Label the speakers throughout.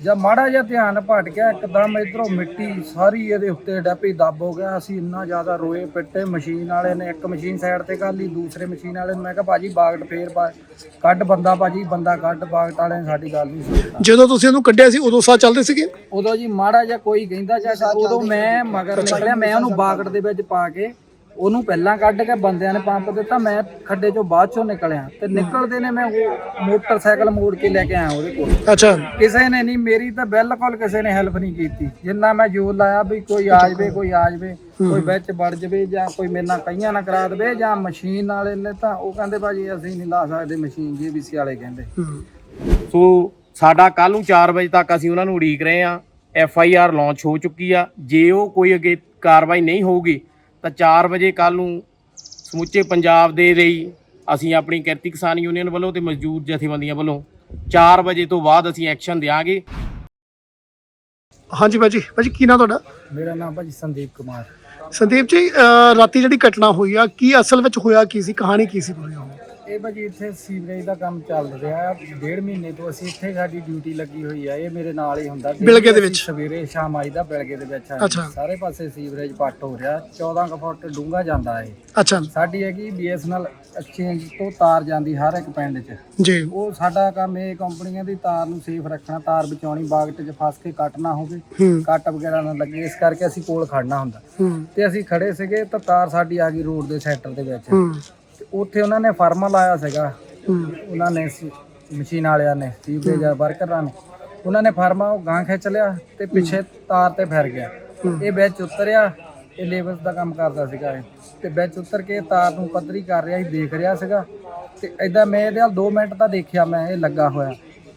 Speaker 1: ਜਦ ਮਾੜਾ ਜਿਹਾ ਧਿਆਨ ਭਟ ਗਿਆ ਇੱਕਦਮ ਇਧਰੋਂ ਮਿੱਟੀ ਸਾਰੀ ਇਹਦੇ ਉੱਤੇ ਡੱਪੀ ਦੱਬ ਹੋ ਗਿਆ। ਅਸੀਂ ਇੰਨਾ ਜ਼ਿਆਦਾ ਰੋਏ ਪਿੱਟੇ ਮਸ਼ੀਨ ਵਾਲੇ ਨੇ ਇੱਕ ਮਸ਼ੀਨ ਸਾਈਡ ਤੇ ਕਰ ਲਈ ਦੂਸਰੇ ਮਸ਼ੀਨ ਵਾਲੇ ਨੂੰ। ਮੈਂ ਕਿਹਾ ਭਾਜੀ ਬਾਗਟ ਫੇਰ ਪਾ ਕੱਢ ਬੰਦਾ ਭਾਜੀ ਬੰਦਾ ਕੱਢ ਬਾਗਟ ਵਾਲੇ ਨੇ ਸਾਡੀ ਗੱਲ ਨਹੀਂ ਸੁਣੀ।
Speaker 2: ਜਦੋਂ ਤੁਸੀਂ ਉਹਨੂੰ ਕੱਢਿਆ ਸੀ ਉਦੋਂ ਸਾਹ ਚੱਲਦੇ ਸੀਗੇ?
Speaker 1: ਉਦੋਂ ਜੀ ਮਾੜਾ ਜਿਹਾ ਕੋਈ ਕਹਿੰਦਾ ਜਾਂ ਉਦੋਂ ਮੈਂ ਮਗਰ ਨਿਕਲਿਆ ਮੈਂ ਉਹਨੂੰ ਬਾਗਟ ਦੇ ਵਿੱਚ ਪਾ ਕੇ ਉਹਨੂੰ ਪਹਿਲਾਂ ਕੱਢ ਕੇ ਬੰਦਿਆਂ ਨੇ ਪੰਪ ਦਿੱਤਾ ਮੈਂ ਖੱਡੇ ਚੋਂ ਬਾਅਦ ਚੋਂ ਨਿਕਲਿਆ ਤੇ ਨਿਕਲਦੇ ਨੇ ਮੈਂ ਉਹ ਮੋਟਰਸਾਈਕਲ ਮੋੜ ਕੇ ਲੈ ਕੇ ਆਇਆ ਉਹਦੇ ਕੋਲ।
Speaker 2: ਅੱਛਾ।
Speaker 1: ਕਿਸੇ ਨੇ ਨਹੀਂ ਮੇਰੀ ਤਾਂ ਬਿਲਕੁਲ ਕਿਸੇ ਨੇ ਹੈਲਪ ਨਹੀਂ ਕੀਤੀ। ਜਿੰਨਾ ਮੈਂ ਜੋਰ ਲਾਇਆ ਵੀ ਕੋਈ ਆ ਜਾਵੇ ਕੋਈ ਆ ਜਾਵੇ ਕੋਈ ਵਿੱਚ ਵੜ ਜਾਵੇ ਜਾਂ ਕੋਈ ਮੇਰੇ ਨਾਲ ਕਈਆਂ ਨਾ ਕਰਾ ਦੇਵੇ ਜਾਂ ਮਸ਼ੀਨ ਵਾਲੇ ਨੇ ਤਾਂ ਉਹ ਕਹਿੰਦੇ ਭਾਜੀ ਅਸੀਂ ਨਹੀਂ ਲਾ ਸਕਦੇ ਮਸ਼ੀਨ ਜੀਬੀਸੀ ਵਾਲੇ ਕਹਿੰਦੇ।
Speaker 2: ਹੂੰ।
Speaker 3: ਸੋ ਸਾਡਾ ਕੱਲ ਨੂੰ 4 ਵਜੇ ਤੱਕ ਅਸੀਂ ਉਹਨਾਂ ਨੂੰ ਉਡੀਕ ਰਹੇ ਆ ਐਫ ਆਈ ਆਰ ਲਾਂਚ ਹੋ ਚੁੱਕੀ ਆ। ਜੇ ਉਹ ਕੋਈ ਅੱਗੇ ਕਾਰਵਾਈ ਨਹੀਂ ਹੋਊਗੀ ਤਾਂ 4 ਵਜੇ ਕੱਲ ਨੂੰ ਸਮੁੱਚੇ ਪੰਜਾਬ ਦੇ ਲਈ ਅਸੀਂ ਆਪਣੀ ਕਿਰਤੀ ਕਿਸਾਨ ਯੂਨੀਅਨ ਵੱਲੋਂ ਤੇ ਮਜ਼ਦੂਰ ਜਥੇਬੰਦੀਆਂ ਵੱਲੋਂ 4 ਵਜੇ ਤੋਂ ਬਾਅਦ ਅਸੀਂ ਐਕਸ਼ਨ ਦੇਵਾਂਗੇ
Speaker 2: ਹਾਂਜੀ ਭਾਜੀ ਭਾਜੀ ਕੀ ਨਾਂ ਤੁਹਾਡਾ?
Speaker 1: ਮੇਰਾ ਨਾਮ ਭਾਜੀ ਸੰਦੀਪ ਕੁਮਾਰ।
Speaker 2: ਸੰਦੀਪ ਜੀ ਅਹ ਰਾਤੀ ਜਿਹੜੀ ਘਟਨਾ ਹੋਈ ਆ ਕੀ ਅਸਲ ਵਿੱਚ ਹੋਇਆ ਕੀ ਸੀ? ਕਹਾਣੀ ਕੀ ਸੀ ਪੂਰੀ ਉਹ?
Speaker 1: ਇਹ ਭਾਜੀ ਇੱਥੇ ਸੀਵਰੇਜ ਦਾ ਕੰਮ ਚੱਲ ਰਿਹਾ ਹੈ ਡੇਢ ਮਹੀਨੇ ਤੋਂ ਅਸੀਂ ਇੱਥੇ ਸਾਡੀ ਡਿਊਟੀ ਲੱਗੀ ਹੋਈ ਆ। ਇਹ ਮੇਰੇ ਨਾਲ ਹੀ ਹੁੰਦਾ।
Speaker 2: ਬਿਲਗੇ ਦੇ ਵਿੱਚ?
Speaker 1: ਸਵੇਰੇ ਸ਼ਾਮ ਆਈਦਾ ਬਿਲਗੇ ਦੇ ਵਿੱਚ
Speaker 2: ਅੱਛਾ।
Speaker 1: ਸਾਰੇ ਪਾਸੇ ਸੀਵਰੇਜ ਪੱਟ ਹੋ ਰਿਹਾ। 14 ਕੁ ਫੁੱਟ ਡੂੰਘਾ ਜਾਂਦਾ ਹੈ
Speaker 2: ਅੱਛਾ।
Speaker 1: ਸਾਡੀ ਹੈਗੀ ਬੀਐਸਐਨਐਲ ਐਕਸਚੇਂਜ ਤੋਂ ਤਾਰ ਜਾਂਦੀ ਹਰ ਇੱਕ ਪਿੰਡ 'ਚ।
Speaker 2: ਜੀ।
Speaker 1: ਉਹ ਸਾਡਾ ਕੰਮ ਇਹ ਕੰਪਨੀਆਂ ਦੀ ਤਾਰ ਨੂੰ ਸੇਫ ਰੱਖਣਾ ਤਾਰ ਬਚਾਉਣੀ ਬਾਗਟ 'ਚ ਫਸ ਕੇ ਕੱਟ ਨਾ ਹੋਵੇ।
Speaker 2: ਹੂੰ।
Speaker 1: ਕੱਟ ਵਗੈਰਾ ਨਾ ਲੱਗੇ। ਇਸ ਕਰਕੇ ਅਸੀਂ ਕੋਲ ਖੜਨਾ ਹੁੰਦਾ।
Speaker 2: ਹੂੰ।
Speaker 1: ਤੇ ਅਸੀਂ ਖੜੇ ਸੀਗੇ ਤਾਂ ਤਾਰ ਸਾਡੀ ਆ ਗਈ ਰੋਡ ਦੇ ਸੈਂਟਰ ਦੇ ਵਿੱਚ।
Speaker 2: ਹੂੰ।
Speaker 1: ਤੇ ਉੱਥੇ ਉਹਨਾਂ ਨੇ ਫਾਰਮਾ ਲਾਇਆ ਸੀਗਾ। ਉਹਨਾਂ ਨੇ ਸ- ਮਸ਼ੀਨ ਵਾਲਿਆਂ ਨੇ ਸੀਵਰੇਜ ਵਰਕਰਾਂ ਨੇ। ਉਹਨਾਂ ਨੇ ਫਾਰਮਾ ਉਹ ਗਾਂ ਖਿੱਚ ਲਿਆ ਤੇ ਪਿੱਛੇ ਤਾਰ ਤੇ ਫਿਰ ਗਿਆ। ਇਹ ਵਿੱਚ ਉਤਰਿਆ ਇਹ ਲੇਬਰਸ ਦਾ ਕੰਮ ਕਰਦਾ ਸੀਗਾ ਇਹ। ਤੇ ਵਿੱਚ ਉਤਰ ਕੇ ਤਾਰ ਨੂੰ ਪੱਧਰੀ ਕਰ ਰਿਹਾ ਸੀ ਦੇਖ ਰਿਹਾ ਸੀਗਾ। ਤੇ ਐਦਾਂ ਮੈਂ ਇਹਦੇ ਨਾਲ 2 ਮਿੰਟ ਤਾਂ ਦੇਖਿਆ ਮੈਂ ਇਹ ਲੱਗਾ ਹੋਇਆ।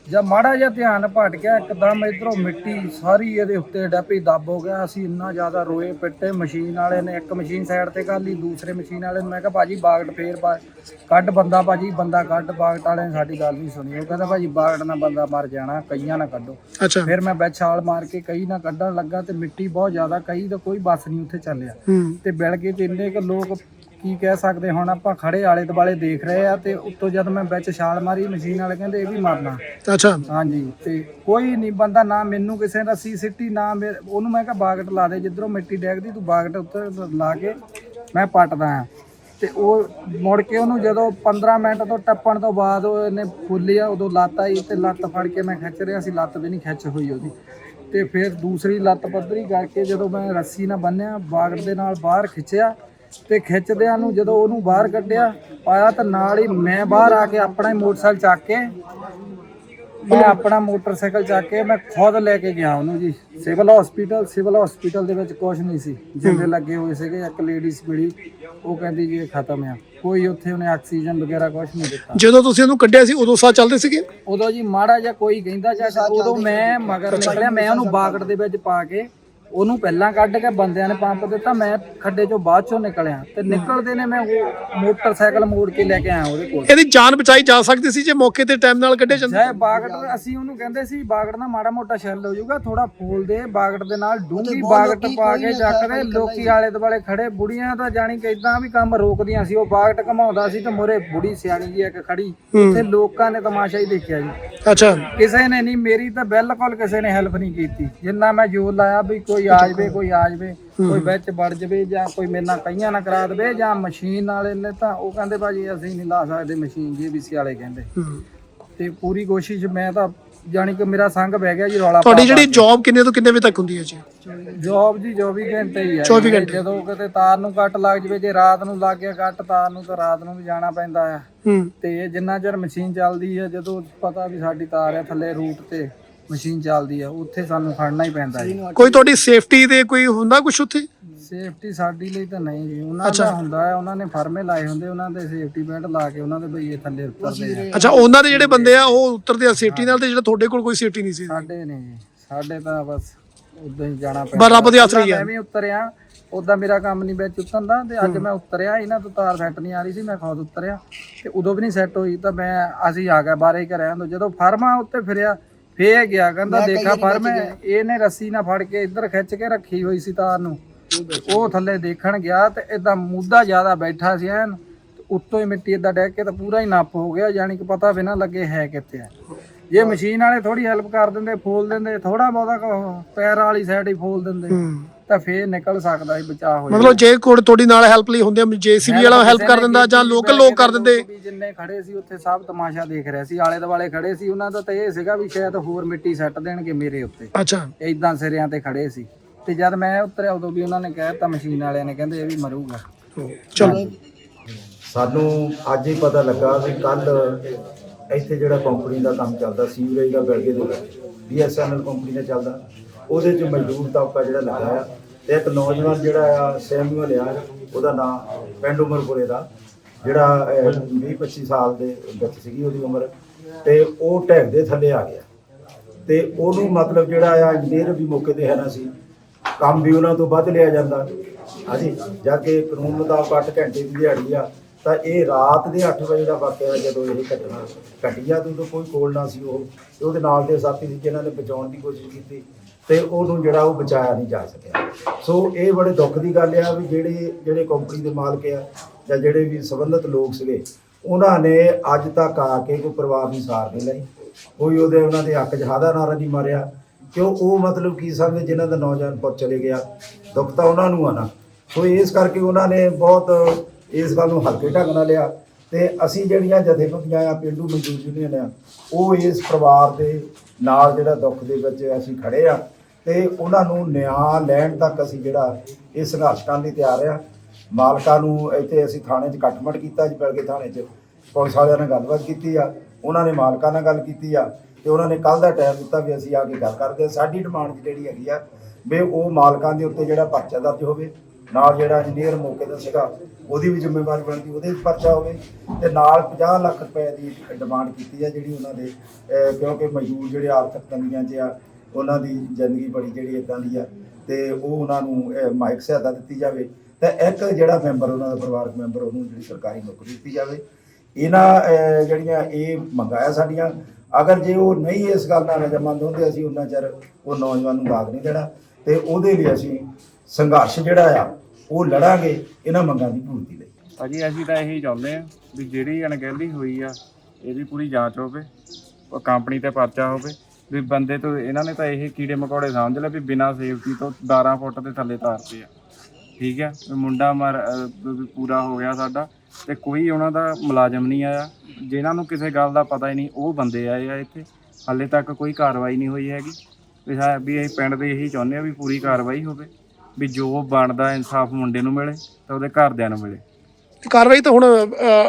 Speaker 1: ਜਦ ਮਾੜਾ ਜਿਹਾ ਧਿਆਨ ਭਟ ਗਿਆ ਇੱਕਦਮ ਇਧਰੋਂ ਮਿੱਟੀ ਸਾਰੀ ਇਹਦੇ ਉੱਤੇ ਡੱਪੀ ਦੱਬ ਹੋ ਗਿਆ। ਅਸੀਂ ਇੰਨਾ ਜ਼ਿਆਦਾ ਰੋਏ ਪਿੱਟੇ ਮਸ਼ੀਨ ਵਾਲੇ ਨੇ ਇੱਕ ਮਸ਼ੀਨ ਸਾਈਡ ਤੇ ਕਰ ਲਈ ਦੂਸਰੇ ਮਸ਼ੀਨ ਵਾਲੇ ਨੂੰ ਮੈਂ ਕਿਹਾ ਭਾਜੀ ਬਾਗਟ ਫੇਰ ਕੱਢ ਬੰਦਾ ਭਾਜੀ ਬੰਦਾ ਕੱਢ ਬਾਗਟ ਵਾਲੇ ਨੇ ਸਾਡੀ ਗੱਲ ਨਹੀਂ ਸੁਣੀ। ਉਹ ਕਹਿੰਦਾ ਭਾਜੀ ਬਾਗਟ ਨਾਲ ਬੰਦਾ ਮਰ ਜਾਣਾ ਕਈਆਂ ਨਾ ਕੱਢੋ। ਫਿਰ ਮੈਂ ਵਿੱਚ ਛਾਲ ਮਾਰ ਕੇ ਕਈ ਨਾ ਕੱਢਣ ਲੱਗਾ ਤੇ ਮਿੱਟੀ ਬਹੁਤ ਜ਼ਿਆਦਾ ਕਈ ਦਾ ਕੋਈ ਬੱਸ ਨਹੀਂ ਉੱਥੇ ਚੱਲਿਆ। ਤੇ ਬਿਲ ਗਏ ਤੇ ਇੰਨੇ ਕੁ ਲੋਕ ਕੀ ਕਹਿ ਸਕਦੇ ਹੁਣ ਆਪਾਂ ਖੜੇ ਆਲੇ ਦੁਆਲੇ ਦੇਖ ਰਹੇ ਆ ਤੇ ਉੱਤੋਂ ਜਦ ਮੈਂ ਵਿੱਚ ਛਾਲ ਮਾਰੀ ਮਸ਼ੀਨ ਵਾਲੇ ਕਹਿੰਦੇ ਇਹ ਵੀ ਮਰਨਾ।
Speaker 2: ਅੱਛਾ।
Speaker 1: ਹਾਂਜੀ ਤੇ ਕੋਈ ਨਹੀਂ ਬੰਦਾ ਨਾ ਮੈਨੂੰ ਕਿਸੇ ਨੇ ਰੱਸੀ ਸਿੱਟੀ ਨਾ ਮੇਰੇ- ਉਹਨੂੰ ਮੈਂ ਕਿਹਾ ਬਾਗਟ ਲਾ ਦੇ ਜਿੱਧਰੋਂ ਮਿੱਟੀ ਡੈਗਦੀ ਤੂੰ ਬਾਗਟ ਉੱਤੇ ਲਾ ਕੇ ਮੈਂ ਪੱਟਦਾ ਆ। ਤੇ ਉਹ ਮੁੜ ਕੇ ਉਹਨੂੰ ਜਦੋਂ 15 ਮਿੰਟ ਤੋਂ ਟੱਪਣ ਤੋਂ ਬਾਅਦ ਉਹ ਇਹਨੇ ਫੁੱਲਿਆ ਉਦੋਂ ਲੱਤ ਆਈ ਤੇ ਲੱਤ ਫੜ ਕੇ ਮੈਂ ਖਿੱਚ ਰਿਹਾ ਸੀ ਲੱਤ ਵੀ ਨਹੀਂ ਖਿੱਚ ਹੋਈ ਉਹਦੀ। ਤੇ ਫਿਰ ਦੂਸਰੀ ਲੱਤ ਪੱਧਰੀ ਕਰਕੇ ਜਦੋਂ ਮੈਂ ਰੱਸੀ ਨਾਲ ਬੰਨਿਆ ਬਾਗਟ ਦੇ ਨਾਲ ਬਾਹਰ ਖਿੱਚਿਆ ਤੇ ਖਿੱਚਦਿਆਂ ਨੂੰ ਜਦੋਂ ਉਹਨੂੰ ਬਾਹਰ ਕੱਢਿਆ ਪਾਇਆ ਤਾਂ ਨਾਲ ਹੀ ਮੈਂ ਬਾਹਰ ਆ ਕੇ ਆਪਣਾ ਹੀ ਮੋਟਰਸਾਈਕਲ ਚੱਕ ਕੇ ਮੈਂ ਆਪਣਾ ਮੋਟਰਸਾਈਕਲ ਚੱਕ ਕੇ ਮੈਂ ਖੁਦ ਲੈ ਕੇ ਗਿਆ ਉਹਨੂੰ ਜੀ। ਸਿਵਲ ਹਸਪੀਟਲ ਸਿਵਲ ਹਸਪੀਟਲ ਦੇ ਵਿੱਚ ਕੁਝ ਨਹੀਂ ਸੀ। ਜਿੰਦੇ ਲੱਗੇ ਹੋਏ ਸੀਗੇ ਇੱਕ ਲੇਡੀਜ਼ ਮਿਲੀ ਉਹ ਕਹਿੰਦੀ ਜੀ ਇਹ ਖਤਮ ਆ। ਕੋਈ ਉੱਥੇ ਉਹਨੇ ਆਕਸੀਜਨ ਵਗੈਰਾ ਕੁਝ ਨਹੀਂ ਦਿੱਤਾ।
Speaker 2: ਜਦੋਂ ਤੁਸੀਂ ਉਹਨੂੰ ਕੱਢਿਆ ਸੀ ਉਦੋਂ ਸਾਹ ਚੱਲਦੇ ਸੀਗੇ?
Speaker 1: ਉਦੋਂ ਜੀ ਮਾੜਾ ਜਿਹਾ ਕੋਈ ਕਹਿੰਦਾ ਜਾਂ ਉਦੋਂ ਮੈਂ ਮਗਰ ਨਿਕਲਿਆ ਮੈਂ ਉਹਨੂੰ ਬਾਗੜ ਦੇ ਵਿੱਚ ਪਾ ਕੇ ਉਹਨੂੰ ਪਹਿਲਾਂ ਕੱਢ ਕੇ ਬੰਦਿਆਂ ਨੇ ਪੰਪ ਦਿੱਤਾ ਮੈਂ ਖੱਡੇ ਚੋਂ ਬਾਅਦ ਚੋਂ ਨਿਕਲਿਆ। ਤੇ ਨਿਕਲਦੇ ਨੇ ਮੈਂ ਉਹ ਮੋਟਰਸਾਈਕਲ ਮੋੜ ਕੇ ਲੈ ਕੇ ਆਇਆ ਉਹਦੇ ਕੋਲ।
Speaker 2: ਇਹਦੀ ਜਾਨ ਬਚਾਈ ਜਾ ਸਕਦੀ ਸੀ ਜੇ ਮੌਕੇ ਤੇ ਟਾਈਮ ਨਾਲ ਕੱਢੇ ਜਾਂਦੇ।
Speaker 1: ਜੇ ਬਾਗੜ ਅਸੀਂ ਉਹਨੂੰ ਕਹਿੰਦੇ ਸੀ ਬਾਗੜ ਨਾਲ ਮਾੜਾ ਮੋਟਾ ਛੱਲ ਹੋ ਜਾਊਗਾ ਥੋੜਾ ਫੂਲ ਦੇ ਬਾਗੜ ਦੇ ਨਾਲ ਡੂੰਗੀ ਬਾਗੜ ਪਾ ਕੇ ਚੱਕਦੇ ਲੋਕੀ ਆਲੇ ਦੁਆਲੇ ਖੜੇ ਬੁੜੀਆਂ ਤਾਂ ਜਾਣੀ ਕਿ ਇਦਾਂ ਵੀ ਕੰਮ ਰੋਕਦੀਆਂ ਸੀ ਉਹ ਬਾਗੜ ਘਮਾਉਂਦਾ ਸੀ ਤੇ ਮੋਰੇ ਬੁੜੀ ਸਿਆਣੀ ਜੀ ਇੱਕ ਖੜੀ ਤੇ ਲੋਕਾਂ ਨੇ ਤਮਾਸ਼ਾ ਹੀ ਦੇਖਿਆ ਜੀ।
Speaker 2: ਅੱਛਾ।
Speaker 1: ਕਿਸੇ ਨੇ ਨਹੀਂ ਮੇਰੀ ਤਾਂ ਬਿਲਕੁਲ ਕਿਸੇ ਨੇ ਹੈਲਪ ਨਹੀਂ ਕੀਤੀ ਜਿੰਨਾ ਮੈਂ ਜੋਰ ਲਾਇਆ ਵੀ ਕੋਈ ਆ ਜਾਵੇ ਕੋਈ ਆ ਜਾਵੇ ਕੋਈ ਵਿੱਚ ਵੜ ਜਾਵੇ ਜਾਂ ਕੋਈ ਮੇਰੇ ਨਾਲ ਕਈਆਂ ਨਾ ਕਰਾ ਦੇਵੇ ਜਾਂ ਮਸ਼ੀਨ ਵਾਲੇ ਨੇ ਤਾਂ ਉਹ ਕਹਿੰਦੇ ਭਾਜੀ ਅਸੀਂ ਨਹੀਂ ਲਾ ਸਕਦੇ ਮਸ਼ੀਨ ਜੀਬੀਸੀ ਵਾਲੇ ਕਹਿੰਦੇ
Speaker 2: ਹੂੰ।
Speaker 1: ਤੇ ਪੂਰੀ ਕੋਸ਼ਿਸ਼ ਮੈਂ ਤਾਂ ਜਾਣੀ ਕਿ ਮੇਰਾ ਸੰਗ ਬਹਿ ਗਿਆ ਜੀ ਰੌਲਾ
Speaker 2: ਤੁਹਾਡੀ ਜਿਹੜੀ ਜੌਬ ਕਿੰਨੇ ਤੋਂ ਕਿੰਨੇ ਵਜੇ ਤੱਕ ਹੁੰਦੀ ਹੈ ਜੀ
Speaker 1: ਜੌਬ ਜੀ 24 ਘੰਟੇ ਹੀ ਆ
Speaker 2: 24
Speaker 1: ਜੀ।
Speaker 2: ਘੰਟੇ।
Speaker 1: ਜਦੋਂ ਕਿਤੇ ਤਾਰ ਨੂੰ ਕੱਟ ਲੱਗ ਜਵੇ ਜੇ ਰਾਤ ਨੂੰ ਲੱਗ ਗਿਆ ਕੱਟ ਤਾਰ ਨੂੰ ਤਾਂ ਰਾਤ ਨੂੰ ਵੀ ਜਾਣਾ ਪੈਂਦਾ
Speaker 2: ਹੂੰ
Speaker 1: ਤੇ ਜਿੰਨਾ ਚਿਰ ਮਸ਼ੀਨ ਚੱਲਦੀ ਹੈ ਜਦੋਂ ਪਤਾ ਵੀ ਸਾਡੀ ਤਾਰ ਹੈ ਥੱਲੇ ਰੂਟ ਤੇ ਮਸ਼ੀਨ ਚੱਲਦੀ ਆ ਉੱਥੇ ਸਾਨੂੰ ਖੜਨਾ ਹੀ ਪੈਂਦਾ ਜੀ।
Speaker 2: ਕੋਈ ਤੁਹਾਡੀ ਸੇਫਟੀ ਦੇ ਕੋਈ ਹੁੰਦਾ ਕੁਝ ਉੱਥੇ?
Speaker 1: ਸੇਫਟੀ ਸਾਡੀ ਲਈ ਤਾਂ ਨਹੀਂ ਜੀ। ਉਹਨਾਂ ਦਾ ਹੁੰਦਾ ਹੈ ਉਹਨਾਂ ਨੇ ਫਰਮੇ ਲਾਏ ਹੁੰਦੇ ਉਹਨਾਂ ਦੇ ਸੇਫਟੀ ਬੈਲਟ ਲਾ ਕੇ ਉਹਨਾਂ ਦੇ ਬਈਏ ਥੱਲੇ ਉਤਰਦੇ ਆ।
Speaker 2: ਅੱਛਾ ਉਹਨਾਂ ਦੇ ਜਿਹੜੇ ਬੰਦੇ ਆ ਉਹ ਉਤਰਦੇ ਆ ਸੇਫਟੀ ਨਾਲ ਤੇ ਜਿਹੜਾ ਤੁਹਾਡੇ ਕੋਲ ਕੋਈ ਸੇਫਟੀ ਨਹੀਂ ਸੀ।
Speaker 1: ਸਾਡੇ ਨਹੀਂ ਜੀ। ਸਾਡੇ ਤਾਂ ਬਸ ਉਦਾਂ ਹੀ ਜਾਣਾ ਪੈਂਦਾ।
Speaker 2: ਰੱਬ ਦੀ ਆਸਰੀ ਆ।
Speaker 1: ਮੈਂ ਵੀ ਉਤਰਿਆ ਉਦਾਂ ਮੇਰਾ ਕੰਮ ਨਹੀਂ ਵਿੱਚ ਉਤਰਨ ਦਾ ਤੇ ਅੱਜ ਮੈਂ ਉਤਰਿਆ ਇਹਨਾਂ ਤੋਂ ਤਾਰ ਸੈੱਟ ਨਹੀਂ ਆ ਰਹੀ ਸੀ ਮੈਂ ਖੁਦ ਉਤਰਿਆ ਤੇ ਉਦੋਂ ਵੀ ਨਹੀਂ ਸੈੱਟ ਹੋਈ ਤਾਂ ਮੈਂ ਅਸੀਂ ਆ ਗਏ ਬਾਰੇ ਘਰੇ ਤੋਂ ਜਦੋਂ ਫਰਮਾ ਉੱਤੇ ਫਿਰਿਆ ਫੇਰ ਗਿਆ ਕਹਿੰਦਾ ਦੇਖਾ ਫਰਮ ਇਹਨੇ ਰੱਸੀ ਨਾਲ ਫੜ ਕੇ ਇੱਧਰ ਖਿੱਚ ਕੇ ਰੱਖੀ ਹੋਈ ਸੀ ਤਾਰ ਨੂੰ। ਉਹ ਥੱਲੇ ਦੇਖਣ ਗਿਆ ਤੇ ਇਦਾਂ ਮੁੱਦਾ ਜ਼ਿਆਦਾ ਬੈਠਾ ਸੀ ਐਨ ਉੱਤੋਂ ਹੀ ਮਿੱਟੀ ਇਦਾਂ ਡਹਿ ਕੇ ਤਾਂ ਪੂਰਾ ਹੀ ਨੱਪ ਹੋ ਗਿਆ ਯਾਨੀ ਕਿ ਪਤਾ ਵੀ ਨਾ ਲੱਗੇ ਹੈ ਕਿੱਥੇ ਆ। ਜੇ ਮਸ਼ੀਨ ਵਾਲੇ ਥੋੜੀ ਹੈਲਪ ਕਰ ਦਿੰਦੇ ਫੋਲ ਦਿੰਦੇ ਥੋੜਾ ਬਹੁਤਾ ਪੈਰ ਵਾਲੀ ਸਾਈਡ ਹੀ ਫੋਲ ਦਿੰਦੇ।
Speaker 2: ਹੂੰ।
Speaker 1: ਤਾਂ ਫੇਰ ਨਿਕਲ ਸਕਦਾ ਸੀ ਬਚਾਅ ਹੋ
Speaker 2: ਮਤਲਬ ਜੇ ਕੋਈ ਤੁਹਾਡੀ ਨਾਲ ਹੈਲਪ ਲਈ ਹੁੰਦੇ ਜੀਸੀਬੀ ਵਾਲਾ ਹੈਲਪ ਕਰ ਦਿੰਦਾ ਜਾਂ ਲੋਕਲ ਲੋਕ ਕਰ ਦਿੰਦੇ।
Speaker 1: ਵੀ ਜਿੰਨੇ ਖੜੇ ਸੀ ਉੱਥੇ ਸਭ ਤਮਾਸ਼ਾ ਦੇਖ ਰਹੇ ਸੀ ਆਲੇ ਦੁਆਲੇ ਖੜੇ ਸੀ ਉਹਨਾਂ ਦਾ ਤਾਂ ਇਹ ਸੀਗਾ ਵੀ ਸ਼ਾਇਦ ਹੋਰ ਮਿੱਟੀ ਸੱਟ ਦੇਣਗੇ ਮੇਰੇ ਉੱਤੇ।
Speaker 2: ਅੱਛਾ।
Speaker 1: ਇਦਾਂ ਸਿਰਿਆਂ ਤੇ ਖੜੇ ਸੀ। ਤੇ ਜਦ ਮੈਂ ਉਤਰਿਆ ਉਦੋਂ ਵੀ ਉਹਨਾਂ ਨੇ ਕਹਿਤਾ ਮਸ਼ੀਨ ਵਾਲਿਆਂ ਨੇ ਕਹਿੰਦੇ ਇਹ ਵੀ ਮਰੂਗਾ।
Speaker 2: ਚਲੋ।
Speaker 4: ਸਾਨੂੰ ਅੱਜ ਹੀ ਪਤਾ ਲੱਗਾ ਵੀ ਕੱਲ ਇੱਥੇ ਜਿਹੜਾ ਕੰਪਨੀ ਦਾ ਕੰਮ ਚੱਲਦਾ ਸੀਵਰੇਜ ਦਾ ਬੈਲਗੇ ਦੇ ਵਿੱਚ ਬੀਐਸਐਨਐਲ ਕੰਪਨੀ ਦਾ ਚੱਲਦਾ। ਉਹਦੇ ਚ ਮਜ਼ਦੂਰ ਤਬਕਾ ਜਿਹੜਾ ਲੱਗਾ ਆ ਤੇ ਇੱਕ ਨੌਜਵਾਨ ਜਿਹੜਾ ਆ, ਸੈਮੂਅਲ ਆ, ਉਹਦਾ ਨਾਮ ਪਿੰਡ ਉਮਰਪੁਰੇ ਦਾ, ਜਿਹੜਾ 20 25 ਸਾਲ ਦੇ ਵਿੱਚ ਸੀਗੀ ਉਹਦੀ ਉਮਰ, ਤੇ ਉਹ ਢਹਿ ਦੇ ਥੱਲੇ ਆ ਗਿਆ। ਤੇ ਉਹਨੂੰ ਮਤਲਬ ਜਿਹੜਾ ਆ, ਇੰਜੀਨੀਅਰ ਵੀ ਮੌਕੇ ਤੇ ਹੈ ਨਾ ਸੀ। ਕੰਮ ਵੀ ਉਹਨਾਂ ਤੋਂ ਵੱਧ ਲਿਆ ਜਾਂਦਾ। ਹਾਂਜੀ ਜਦ ਕਿ ਕਾਨੂੰਨ ਮੁਤਾਬਕ 8 ਘੰਟੇ ਦੀ ਦਿਹਾੜੀ ਆ, ਤਾਂ ਇਹ ਰਾਤ ਦੇ 8 ਵਜੇ ਦਾ ਵਾਕਿਆ ਜਦੋਂ ਇਹ ਘਟਨਾ ਘਟੀ ਆ ਤੇ ਉਦੋਂ ਕੋਈ ਕੋਲ ਨਾ ਸੀ ਉਹ। ਤੇ ਉਹਦੇ ਨਾਲ ਦੇ ਸਾਥੀ ਸੀ ਜਿਨ੍ਹਾਂ ਨੇ ਬਚਾਉਣ ਦੀ ਕੋਸ਼ਿਸ਼ ਕੀਤੀ। ਤੇ ਉਹਨੂੰ ਜਿਹੜਾ ਉਹ ਬਚਾਇਆ ਨਹੀਂ ਜਾ ਸਕਿਆ। ਸੋ ਇਹ ਬੜੇ ਦੁੱਖ ਦੀ ਗੱਲ ਆ ਵੀ ਜਿਹੜੇ ਜਿਹੜੇ ਕੰਪਨੀ ਦੇ ਮਾਲਕ ਆ ਜਾਂ ਜਿਹੜੇ ਵੀ ਸੰਬੰਧਿਤ ਲੋਕ ਸੀਗੇ, ਉਹਨਾਂ ਨੇ ਅੱਜ ਤੱਕ ਆ ਕੇ ਕੋਈ ਪਰਿਵਾਰ ਦੀ ਸਾਰ ਨਹੀਂ ਲਈ। ਕੋਈ ਉਹਦੇ, ਉਹਨਾਂ ਦੇ ਹੱਕ 'ਚ ਹਾਦਾ ਨਾਰਾ ਨਹੀਂ ਮਾਰਿਆ। ਕਿਉਂ? ਉਹ ਮਤਲਬ ਕੀ ਸਮਝਦੇ ਜਿਨ੍ਹਾਂ ਦਾ ਨੌਜਵਾਨ ਪੁੱਤ ਚਲੇ ਗਿਆ। ਦੁੱਖ ਤਾਂ ਉਹਨਾਂ ਨੂੰ ਆ ਨਾ। ਸੋ ਇਸ ਕਰਕੇ ਉਹਨਾਂ ਨੇ ਬਹੁਤ ਇਸ ਗੱਲ ਨੂੰ ਹਲਕੇ ਢੰਗ ਨਾਲ ਲਿਆ। ਤੇ ਅਸੀਂ ਜਿਹੜੀਆਂ ਜਥੇਬੰਦੀਆਂ ਆ, ਪਿੰਡੂ ਮਜ਼ਦੂਰ ਯੂਨੀਅਨ ਆ, ਉਹ ਇਸ ਪਰਿਵਾਰ ਦੇ ਨਾਲ ਜਿਹੜਾ ਦੁੱਖ ਦੇ ਵਿੱਚ ਅਸੀਂ ਖੜੇ ਆ ਤੇ ਉਹਨਾਂ ਨੂੰ ਨਿਆਂ ਲੈਣ ਤੱਕ ਅਸੀਂ ਜਿਹੜਾ ਇਹ ਸੰਘਰਸ਼ ਕਰਨ ਲਈ ਤਿਆਰ ਆ। ਮਾਲਕਾਂ ਨੂੰ ਇੱਥੇ ਅਸੀਂ ਥਾਣੇ 'ਚ ਇਕੱਠਮਟ ਕੀਤਾ ਜੀ, ਬਲਕਿ ਥਾਣੇ 'ਚ ਪੁਲਿਸ ਵਾਲਿਆਂ ਨਾਲ ਗੱਲਬਾਤ ਕੀਤੀ ਆ, ਉਹਨਾਂ ਨੇ ਮਾਲਕਾਂ ਨਾਲ ਗੱਲ ਕੀਤੀ ਆ ਤੇ ਉਹਨਾਂ ਨੇ ਕੱਲ ਦਾ ਟਾਈਮ ਦਿੱਤਾ ਵੀ ਅਸੀਂ ਆ ਕੇ ਗੱਲ ਕਰਦੇ ਆ। ਸਾਡੀ ਡਿਮਾਂਡ ਜਿਹੜੀ ਹੈਗੀ ਆ ਵੀ ਉਹ ਮਾਲਕਾਂ ਦੇ ਉੱਤੇ ਜਿਹੜਾ ਪਰਚਾ ਦਰਜ ਹੋਵੇ ਨਾਲ ਜਿਹੜਾ ਇੰਜੀਨੀਅਰ ਮੌਕੇ ਦਾ ਸੀਗਾ ਉਹਦੀ ਵੀ ਜ਼ਿੰਮੇਵਾਰੀ ਬਣਦੀ ਉਹਦੇ ਵੀ ਪਰਚਾ ਹੋਵੇ ਤੇ ਨਾਲ 50 ਲੱਖ ਰੁਪਏ ਦੀ ਡਿਮਾਂਡ ਕੀਤੀ ਆ ਜਿਹੜੀ ਉਹਨਾਂ ਦੇ ਕਿਉਂਕਿ ਮਜ਼ਦੂਰ ਜਿਹੜੇ ਆਰਥਿਕ ਤੰਗੀਆਂ 'ਚ ਆ ਉਹਨਾਂ ਦੀ ਜ਼ਿੰਦਗੀ ਬੜੀ ਜਿਹੜੀ ਇਦਾਂ ਦੀ ਆ ਤੇ ਉਹ ਉਹਨਾਂ ਨੂੰ ਅਹ, ਮਾਇਕ ਸਹਾਇਤਾ ਦਿੱਤੀ ਜਾਵੇ ਤੇ ਇੱਕ ਜਿਹੜਾ ਮੈਂਬਰ ਉਹਨਾਂ ਦਾ ਪਰਿਵਾਰਕ ਮੈਂਬਰ ਉਹਨੂੰ ਜਿਹੜੀ ਸਰਕਾਰੀ ਨੌਕਰੀ ਦਿੱਤੀ ਜਾਵੇ। ਇਹਨਾਂ ਜਿਹੜੀਆਂ ਇਹ ਮੰਗਾਇਆ ਸਾਡੀਆਂ ਅਗਰ ਜੇ ਉਹ ਨਹੀਂ ਇਸ ਗੱਲ ਨਾਲ ਰਜਾਮੰਦ ਹੁੰਦੇ ਅਸੀਂ ਉਹਨਾਂ ਚਿਰ ਉਹ ਨੌਜਵਾਨ ਨੂੰ ਦਾਗ ਨਹੀਂ ਦੇਣਾ ਤੇ ਉਹਦੇ ਲਈ ਅਸੀਂ ਸੰਘਰਸ਼ ਜਿਹੜਾ ਆ ਉਹ ਲੜਾਂਗੇ, ਇਹਨਾਂ ਮੰਗਾਂ ਦੀ ਪੂਰਤੀ ਲਈ।
Speaker 5: ਭਾਜੀ, ਅਸੀਂ ਤਾਂ ਇਹੀ ਚਾਹੁੰਦੇ ਆ ਵੀ ਜਿਹੜੀ ਅਣਗਹਿਲੀ ਹੋਈ ਆ ਇਹਦੀ ਪੂਰੀ ਜਾਂਚ ਹੋਵੇ, ਉਹ ਕੰਪਨੀ ਤੇ ਪਰਚਾ ਹੋਵੇ। ਵੀ ਬੰਦੇ ਤੋਂ, ਇਹਨਾਂ ਨੇ ਤਾਂ ਇਹ ਕੀੜੇ ਮਕੌੜੇ ਸਮਝ ਲਿਆ ਵੀ ਬਿਨਾਂ ਸੇਫਟੀ ਤੋਂ 12 ਫੁੱਟ ਦੇ ਥੱਲੇ ਤਾਰਦੇ ਆ। ਠੀਕ ਹੈ ਵੀ ਮੁੰਡਾ ਮਰ ਵੀ ਪੂਰਾ ਹੋ ਗਿਆ ਸਾਡਾ, ਤੇ ਕੋਈ ਉਹਨਾਂ ਦਾ ਮੁਲਾਜ਼ਮ ਨਹੀਂ ਆਇਆ। ਜਿਨ੍ਹਾਂ ਨੂੰ ਕਿਸੇ ਗੱਲ ਦਾ ਪਤਾ ਹੀ ਨਹੀਂ, ਉਹ ਬੰਦੇ ਆਏ ਆ ਇੱਥੇ। ਹਾਲੇ ਤੱਕ ਕੋਈ ਕਾਰਵਾਈ ਨਹੀਂ ਹੋਈ ਹੈਗੀ। ਵੀ ਸਾ- ਵੀ ਅਸੀਂ ਪਿੰਡ ਦੇ ਇਹੀ ਚਾਹੁੰਦੇ ਆ ਵੀ ਪੂਰੀ ਕਾਰਵਾਈ ਹੋਵੇ। ਵੀ ਜੋ ਬਣਦਾ ਇਨਸਾਫ ਮੁੰਡੇ ਨੂੰ ਮਿਲੇ ਤੇ ਉਹਦੇ ਘਰਦਿਆਂ ਨੂੰ ਮਿਲੇ।
Speaker 2: ਤੇ ਕਾਰਵਾਈ ਤਾਂ ਹੁਣ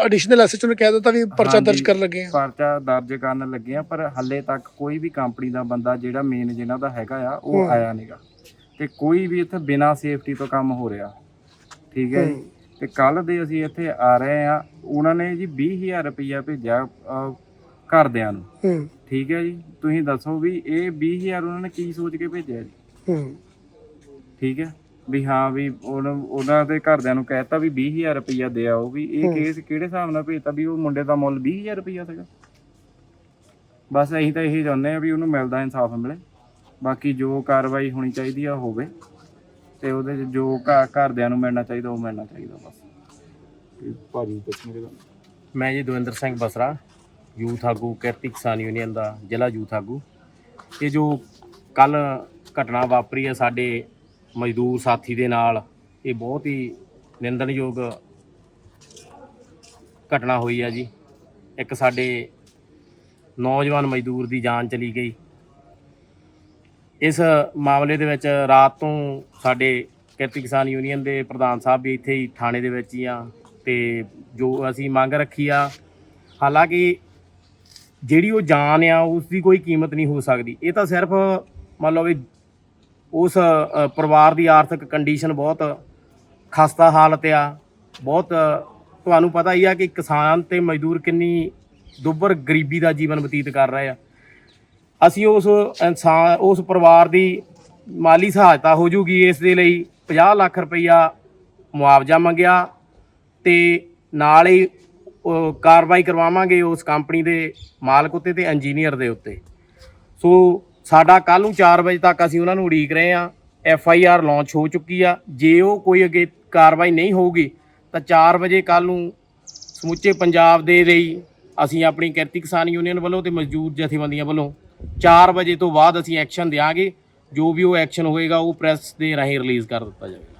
Speaker 2: ਐਡੀਸ਼ਨਲ ਐਸਐਚਓ ਨੇ ਕਹਿ ਦਿੱਤਾ ਵੀ ਪਰਚਾ ਦਰਜ ਕਰਨ ਲੱਗੇ ਆ।
Speaker 5: ਪਰਚਾ ਦਰਜ ਕਰਨ ਲੱਗੇ ਆ ਪਰ ਹੱਲੇ ਤੱਕ ਕੋਈ ਵੀ ਕੰਪਨੀ ਦਾ ਬੰਦਾ ਜਿਹੜਾ ਮੇਨ ਜਿਹਨਾਂ ਦਾ ਹੈਗਾ ਆ ਉਹ। ਆਇਆ ਨਹੀਂਗਾ ਤੇ ਕੋਈ ਵੀ ਇੱਥੇ ਬਿਨਾਂ ਸੇਫਟੀ ਤੋਂ ਕੰਮ ਹੋ ਰਿਹਾ। ਠੀਕ ਹੈ ਜੀ? ਤੇ ਕੱਲ ਦੇ ਅਸੀਂ ਇੱਥੇ ਆ ਰਹੇ ਆ ਉਹਨਾਂ ਨੇ ਜੀ 20000 ਰੁਪਇਆ ਭੇਜਿਆ ਘਰਦਿਆਂ ਨੂੰ। ਠੀਕ ਹੈ ਜੀ? ਤੁਸੀਂ ਦੱਸੋ ਵੀ ਇਹ 20000 ਉਹਨਾਂ ਨੇ ਕੀ ਸੋਚ ਕੇ ਭੇਜਿਆ ਜੀ? ਠੀਕ ਹੈ? ਵੀ ਹਾਂ ਵੀ ਉਹਨਾਂ ਉਹਨਾਂ ਦੇ ਘਰਦਿਆਂ ਨੂੰ ਕਹਿਤਾ ਵੀ 20000 ਰੁਪਇਆ ਦੇ ਆਓ ਵੀ ਇਹ। ਕੇਸ ਕਿਹੜੇ ਹਿਸਾਬ ਨਾਲ ਭੇਜਤਾ ਵੀ ਉਹ ਮੁੰਡੇ ਦਾ ਮੁੱਲ 20000 ਰੁਪਇਆ ਸੀਗਾ। ਬਸ ਅਸੀਂ ਤਾਂ ਇਹੀ ਚਾਹੁੰਦੇ ਆ ਵੀ ਉਹਨੂੰ ਮਿਲਦਾ ਇਨਸਾਫ ਮਿਲੇ। ਬਾਕੀ ਜੋ ਕਾਰਵਾਈ ਹੋਣੀ ਚਾਹੀਦੀ ਆ ਹੋਵੇ। ਤੇ ਉਹਦੇ 'ਚ ਜੋ ਘ- ਘਰਦਿਆਂ ਨੂੰ ਮਿਲਣਾ ਚਾਹੀਦਾ ਉਹ ਮਿਲਣਾ ਚਾਹੀਦਾ ਬਸ। ਭਾਜੀ ਦੱਸਣਗੇ
Speaker 3: ਮੈਂ ਜੀ ਦਵਿੰਦਰ ਸਿੰਘ ਬਸਰਾ ਯੂਥ ਆਗੂ ਕਿਰਤੀ ਕਿਸਾਨ ਯੂਨੀਅਨ ਦਾ ਜ਼ਿਲ੍ਹਾ ਯੂਥ ਆਗੂ। ਇਹ ਜੋ ਕੱਲ ਘਟਨਾ ਵਾਪਰੀ ਹੈ ਸਾਡੇ ਮਜ਼ਦੂਰ ਸਾਥੀ ਦੇ ਨਾਲ ਇਹ ਬਹੁਤ ਹੀ ਨਿੰਦਣਯੋਗ ਘਟਨਾ ਹੋਈ ਆ ਜੀ। ਇੱਕ ਸਾਡੇ ਨੌਜਵਾਨ ਮਜ਼ਦੂਰ ਦੀ ਜਾਨ ਚਲੀ ਗਈ। ਇਸ ਮਾਮਲੇ ਦੇ ਵਿੱਚ ਰਾਤ ਤੋਂ ਸਾਡੇ ਕਿਰਤੀ ਕਿਸਾਨ ਯੂਨੀਅਨ ਦੇ ਪ੍ਰਧਾਨ ਸਾਹਿਬ ਵੀ ਇੱਥੇ ਹੀ ਥਾਣੇ ਦੇ ਵਿੱਚ ਹੀ ਆ ਤੇ ਜੋ ਅਸੀਂ ਮੰਗ ਰੱਖੀ ਆ, ਹਾਲਾਂਕਿ ਜਿਹੜੀ ਉਹ ਜਾਨ ਆ ਉਸ ਦੀ ਕੋਈ ਕੀਮਤ ਨਹੀਂ ਹੋ ਸਕਦੀ। ਇਹ ਤਾਂ ਸਿਰਫ ਮੰਨ ਲਓ ਵੀ ਉਸ ਪਰਿਵਾਰ ਦੀ ਆਰਥਿਕ ਕੰਡੀਸ਼ਨ ਬਹੁਤ ਖਸਤਾ ਹਾਲਤ ਆ। ਬਹੁਤ, ਤੁਹਾਨੂੰ ਪਤਾ ਹੀ ਆ ਕਿ ਕਿਸਾਨ ਤੇ ਮਜ਼ਦੂਰ ਕਿੰਨੀ ਦੁੱਭਰ ਗਰੀਬੀ ਦਾ ਜੀਵਨ ਬਤੀਤ ਕਰ ਰਹੇ ਆ। ਅਸੀਂ ਉਸ ਇਨਸਾਨ, ਉਸ ਪਰਿਵਾਰ ਦੀ ਮਾਲੀ ਸਹਾਇਤਾ ਹੋ ਜੂਗੀ ਇਸ ਦੇ ਲਈ 50 ਲੱਖ ਰੁਪਈਆ ਮੁਆਵਜ਼ਾ ਮੰਗਿਆ ਤੇ ਨਾਲ ਹੀ ਕਾਰਵਾਈ ਕਰਵਾਵਾਂਗੇ ਉਸ ਕੰਪਨੀ ਦੇ ਮਾਲਕ ਉੱਤੇ ਤੇ ਇੰਜੀਨੀਅਰ ਦੇ ਉੱਤੇ। ਸੋ ਸਾਡਾ ਕੱਲ ਨੂੰ 4 ਵਜੇ ਤੱਕ ਅਸੀਂ ਉਹਨਾਂ ਨੂੰ ਉਡੀਕ ਰਹੇ ਆ ਐਫ ਆਈ ਆਰ ਲਾਂਚ ਹੋ ਚੁੱਕੀ ਆ। ਜੇ ਉਹ ਕੋਈ ਅੱਗੇ ਕਾਰਵਾਈ ਨਹੀਂ ਹੋਊਗੀ, ਤਾਂ 4 ਵਜੇ ਕੱਲ ਨੂੰ ਸਮੁੱਚੇ ਪੰਜਾਬ ਦੇ ਲਈ ਅਸੀਂ ਆਪਣੀ ਕਿਰਤੀ ਕਿਸਾਨ ਯੂਨੀਅਨ ਵੱਲੋਂ ਤੇ ਮਜ਼ਦੂਰ ਜਥੇਬੰਦੀਆਂ ਵੱਲੋਂ 4 ਵਜੇ ਤੋਂ ਬਾਅਦ ਅਸੀਂ ਐਕਸ਼ਨ ਦਿਆਂਗੇ। ਜੋ ਵੀ ਉਹ ਐਕਸ਼ਨ ਹੋਏਗਾ, ਉਹ ਪ੍ਰੈਸ ਦੇ ਰਾਹੀਂ ਰਿਲੀਜ਼ ਕਰ ਦਿੱਤਾ ਜਾਵੇਗਾ।